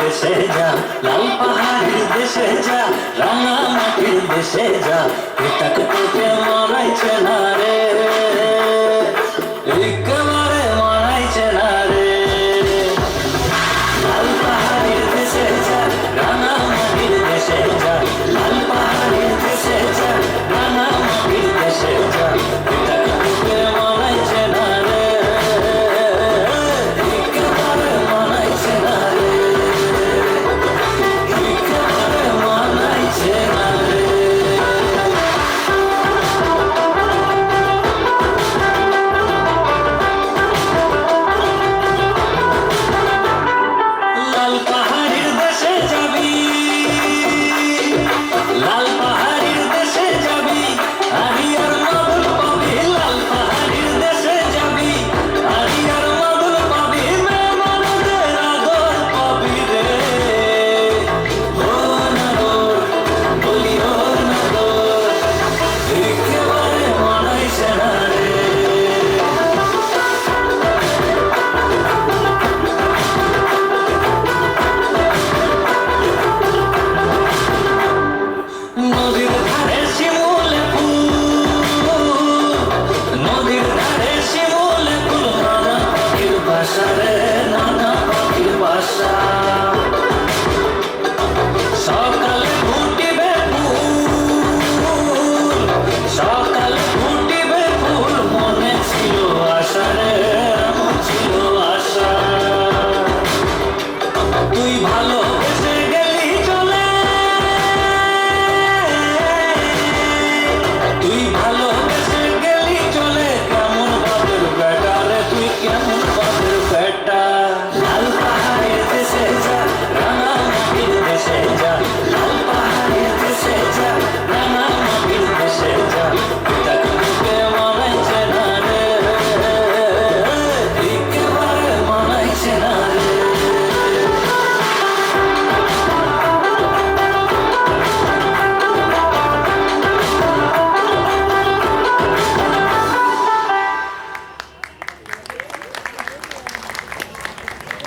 দেশে যা লাল পাহাড়ির দেশে যা রাঙা মাটির দেশে যা। এটা কোথাতে মারাইছে না রে। Alpha. Shabbat.